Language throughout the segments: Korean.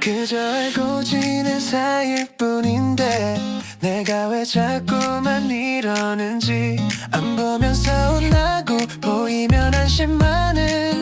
그저 알고 지낸 사이일 뿐인데 내가 왜 자꾸만 이러는지 안 보면 서운하고 보이면 안심하는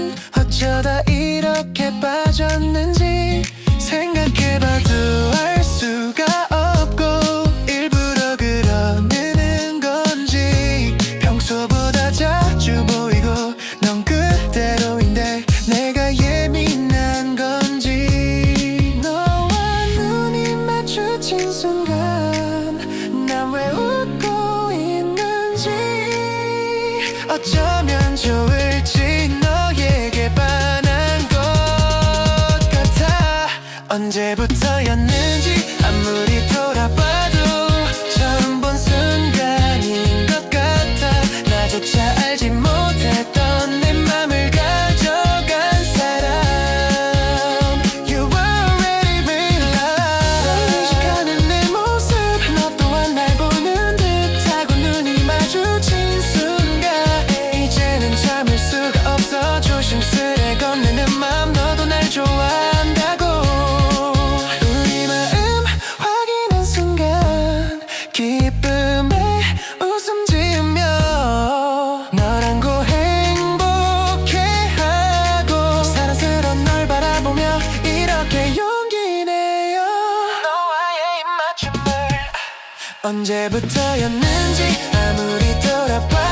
어쩌면 좋을지 너에게 반한 것 같아. 언제부터였는지 아무리 돌아봐도 처음 본 순간인 것 같아. 나조차 알지 못 기쁨에 웃음 지으며 너랑 고 행복해하고 사랑스런 널 바라보며 이렇게 용기 내요 너와의 입맞춤을 언제부터였는지 아무리 돌아봐